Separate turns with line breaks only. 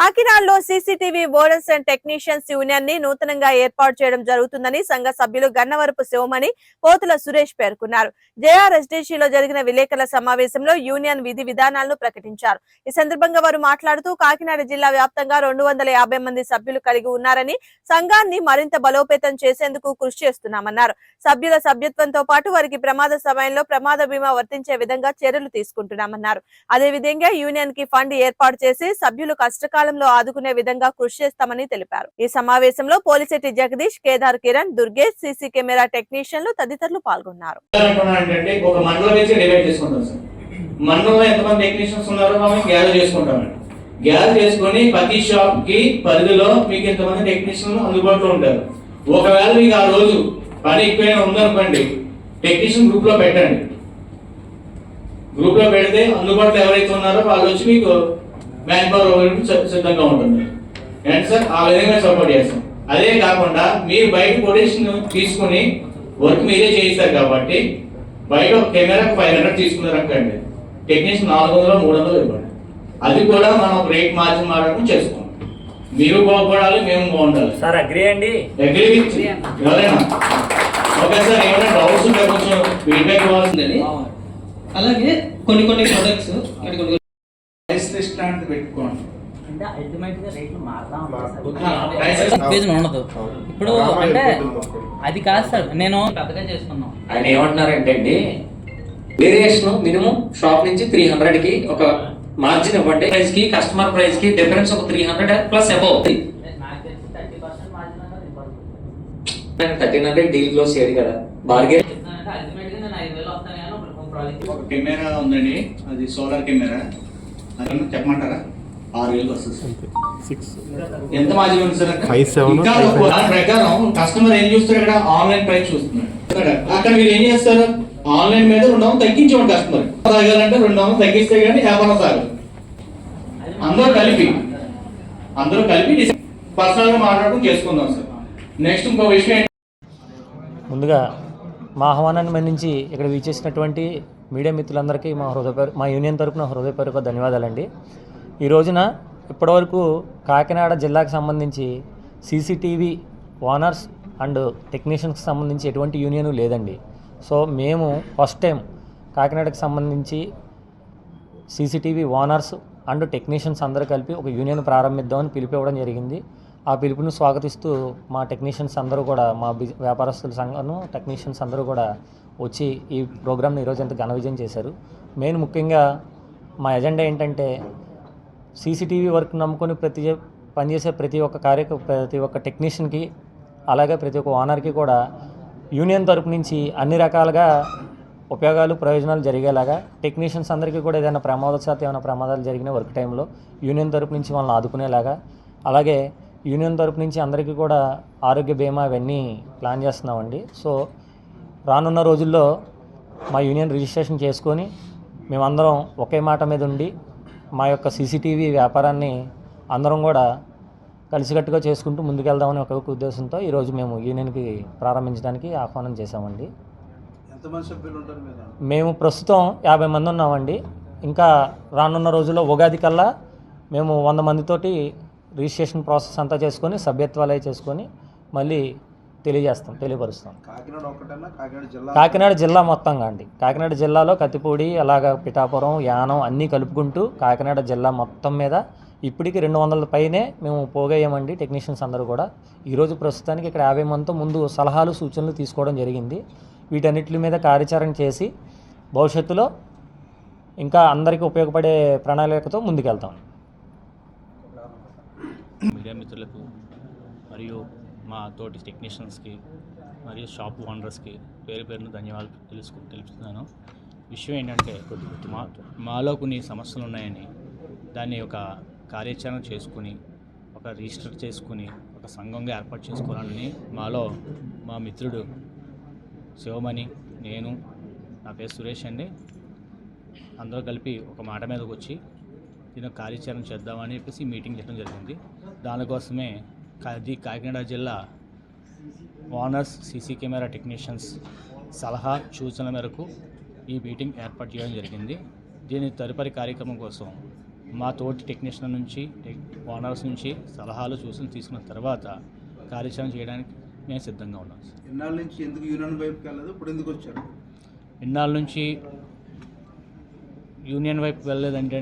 కాకినాడలో CCTV borders and technicians యూనియన్ని నూతనంగా ఏర్పాటు చేయడం జరుగుతుందని సంఘ సభ్యులు గన్నవరపు శివమణి పోతుల సురేష్ పేర్కొన్నారు. జేఆర్ఎస్డీసీలో జరిగిన విలేకరుల సమావేశంలో యూనియన్ విధి విధానాలను ప్రకటించారు. ఈ సందర్భంగా వారు మాట్లాడుతూ కాకినాడ జిల్లా వ్యాప్తంగా రెండు వందల యాభై మంది సభ్యులు కలిగి ఉన్నారని సంఘాన్ని మరింత బలోపేతం చేసేందుకు కృషి చేస్తున్నామన్నారు. సభ్యుల సభ్యత్వంతో పాటు వారికి ప్రమాద సమయంలో ప్రమాద బీమా వర్తించే విధంగా చర్యలు తీసుకుంటున్నామన్నారు. అదేవిధంగా యూనియన్కి ఫండ్ ఏర్పాటు చేసి సభ్యులు కష్టకాలంలో ఆదుకునే విధంగా కృషి చేస్తామని తెలిపారు. ఈ సమావేశంలో Polisetti Jagadish Kedar Kiran Durgesh C C camera టెక్నీషియన్లు తదితరులు పాల్గొన్నారు.
అంటే ఒక మండలంలో ఎంతమంది టెక్నీషియన్స్ ఉన్నారో మనం గ్యాదర్ చేసుకుంటామండి గ్యాదర్ చేసుకొని ప్రతి షాప్కి పరిధిలో మీకు ఎంతమంది టెక్నీషియన్లు అందుబాటులో ఉంటారు. ఒకవేళ మీకు ఆ రోజు పని ఎక్కువైనా ఉందనుకోండి టెక్నీషియన్ గ్రూప్లో పెట్టండి. గ్రూప్లో పెడితే అందుబాటులో ఎవరైతే ఉన్నారో వాళ్ళు వచ్చి మీకు మ్యాన్ పవర్ సిద్ధంగా ఉంటుంది. ఏంటి సార్? ఆ విధంగా సపోర్ట్ చేస్తాం. అదే కాకుండా మీరు బయట కొటేషన్ తీసుకుని వర్క్ మీరే చేయిస్తారు కాబట్టి బయట ఒక కెమెరా ఫైవ్ హండ్రెడ్ తీసుకున్నారు అనుకోండి. టెక్నీషియన్ నాలుగు వందలు మూడు వందలు ఇవ్వండి. అది కూడా మనం రేట్ మార్చి మారడం చేసుకోండి మీరు బాగుపడాలి మేము బాగుండాలి.
సార్ అగ్రి అండి?
అగ్రీ విత్ ఎవరైనా? ఓకే సార్ ఏమైనా డౌట్స్ ఉంటే కొంచెం ఫీడ్బ్యాక్ ఇవ్వాల్సిందని
అలాగే కొన్ని కొన్ని ప్రొడక్ట్స్ కొన్ని కొన్ని
ప్రైస్ లిస్ట్ అనేది పెట్టుకోండి
అంటే అల్టిమేట్గా రేట్లు మారుతా
పేజ్ ఉండదు. ఇప్పుడు అంటే అది కాదు సార్ నేను పెద్దగా చేసుకున్నాం.
ఆయన ఏమంటున్నారంటే అండి వేరియేషన్ మినిమం షాప్ నుంచి త్రీ హండ్రెడ్కి ఒక మార్జిన్ ఇవ్వండి. ప్రైస్కి కస్టమర్ ప్రైస్కి డిఫరెన్స్ ఒక త్రీ హండ్రెడ్ ప్లస్ అబౌవ్
ఇవ్వాలి
థర్టీన్ హండ్రెడ్ డీల్ క్లోజ్ చేయడు కదా. బార్గెన్
ఒక
కెమెరా ఉందండి. అది సోలార్ కెమెరా. అది చెప్పమంటారా? వస్తుంది ఎంత మార్జిన్ ఉంది సార్. దాని ప్రకారం కస్టమర్ ఏం చూస్తారు ఇక్కడ? ఆన్లైన్ ప్రైస్ చూస్తున్నాడు. అక్కడ అక్కడ మీరు ఏం చేస్తారు? ఆన్లైన్ మీద రెండు వందలు తగ్గించేవాడు కస్టమర్. తాగాలంటే రెండు వందలు తగ్గిస్తే కానీ వ్యాపారం సాగదు. అందరూ కలిపి అందరూ కలిపి పర్సనల్గా మాట్లాడుకుని చేసుకుందాం సార్. నెక్స్ట్ ఇంకో విషయం
ముందుగా మా ఆహ్వానాన్ని మన్నించి ఇక్కడ వీచేసినటువంటి మీడియా మిత్రులందరికీ మా హృదయపూర్వ మా యూనియన్ తరపున హృదయపూర్వక ధన్యవాదాలండి. ఈ రోజున ఇప్పటివరకు కాకినాడ జిల్లాకు సంబంధించి సీసీటీవీ ఓనర్స్ అండ్ టెక్నీషియన్స్కి సంబంధించి ఎటువంటి యూనియన్ లేదండి. సో మేము ఫస్ట్ టైం కాకినాడకి సంబంధించి సీసీటీవీ ఓనర్స్ అండ్ టెక్నీషియన్స్ అందరూ కలిపి ఒక యూనియన్ ప్రారంభిద్దామని పిలిపివ్వడం జరిగింది. ఆ పిలుపును స్వాగతిస్తూ మా టెక్నీషియన్స్ అందరూ కూడా మా వ్యాపారస్తుల సంఘం టెక్నీషియన్స్ అందరూ కూడా వచ్చి ఈ ప్రోగ్రామ్ని ఈరోజు ఎంత ఘన విజయం చేశారు. మెయిన్ ముఖ్యంగా మా ఎజెండా ఏంటంటే సీసీటీవీ వర్క్ నమ్ముకొని ప్రతి పనిచేసే ప్రతి ఒక్క కార్య ప్రతి ఒక్క టెక్నీషియన్కి అలాగే ప్రతి ఒక్క ఓనర్కి కూడా యూనియన్ తరపు నుంచి అన్ని రకాలుగా ఉపయోగాలు ప్రయోజనాలు జరిగేలాగా టెక్నీషియన్స్ అందరికీ కూడా ఏదైనా ప్రమాదశాత్ ఏమైనా ప్రమాదాలు జరిగిన వర్క్ టైంలో యూనియన్ తరపు నుంచి వాళ్ళని ఆదుకునేలాగా అలాగే యూనియన్ తరపు నుంచి అందరికీ కూడా ఆరోగ్య బీమా ఇవన్నీ ప్లాన్ చేస్తున్నామండి. సో రానున్న రోజుల్లో మా యూనియన్ రిజిస్ట్రేషన్ చేసుకొని మేమందరం ఒకే మాట మీద ఉండి మా యొక్క సీసీటీవీ వ్యాపారాన్ని అందరం కూడా కలిసికట్టుగా చేసుకుంటూ ముందుకెళ్దామని ఒక ఉద్దేశంతో ఈరోజు మేము యూనియన్కి ప్రారంభించడానికి ఆహ్వానం చేశామండి. మేము ప్రస్తుతం యాభై మంది ఉన్నామండి. ఇంకా రానున్న రోజుల్లో ఉగాది కల్లా మేము వంద మందితోటి రిజిస్ట్రేషన్ ప్రాసెస్ అంతా చేసుకొని సభ్యత్వాలు చేసుకొని మళ్ళీ తెలియజేస్తాం తెలియపరుస్తాం.
కాకినాడ ఒక్కటన్నా కాకినాడ జిల్లా?
కాకినాడ జిల్లా మొత్తంగా అండి. కాకినాడ జిల్లాలో కత్తిపూడి అలాగ పిఠాపురం యానం అన్నీ కలుపుకుంటూ కాకినాడ జిల్లా మొత్తం మీద ఇప్పటికి రెండు వందల పైనే మేము పోగయ్యామండి టెక్నీషియన్స్ అందరూ కూడా. ఈరోజు ప్రస్తుతానికి ఇక్కడ యాభై మందితో ముందు సలహాలు సూచనలు తీసుకోవడం జరిగింది. వీటన్నిటి మీద కార్యాచరణ చేసి భవిష్యత్తులో ఇంకా అందరికీ ఉపయోగపడే ప్రణాళికతో ముందుకెళ్తాం.
మీడియా మిత్రులకు మరియు మా తోటి టెక్నీషియన్స్కి మరియు షాప్ ఓనర్స్కి పేరు పేరును ధన్యవాదాలు తెలుసుకు తెలుపుతున్నాను. విషయం ఏంటంటే మా మాలో కొన్ని సమస్యలు ఉన్నాయని దాన్ని ఒక కార్యాచరణ చేసుకుని ఒక రిజిస్టర్ చేసుకుని ఒక సంఘంగా ఏర్పాటు చేసుకోవాలని మాలో మా మిత్రుడు శివమణి నేను నా పేరు సురేష్ అండి. అందరూ కలిపి ఒక మాట మీదకి వచ్చి దీని కార్యాచరణ చేద్దామని చెప్పేసి మీటింగ్ చేయడం జరిగింది. దానికోసమే కాది కాకినాడ జిల్లా ఓనర్స్ సీసీ కెమెరా టెక్నీషియన్స్ సలహా సూచనల మేరకు ఈ మీటింగ్ ఏర్పాటు చేయడం జరిగింది. దీని తదుపరి కార్యక్రమం కోసం
మా తోటి టెక్నీషియన్ నుంచి ఓనర్స్ నుంచి సలహాలు సూచనలు తీసుకున్న తర్వాత కార్యాచరణ చేయడానికి మేము సిద్ధంగా ఉన్నాం సార్.
ఎన్నాళ్ళ నుంచి ఎందుకు యూనియన్ వైపుకి వెళ్ళదు ఇప్పుడు ఎందుకు వచ్చారు?
ఇన్నాళ్ళ నుంచి యూనియన్ వైపు వెళ్ళలేదంటే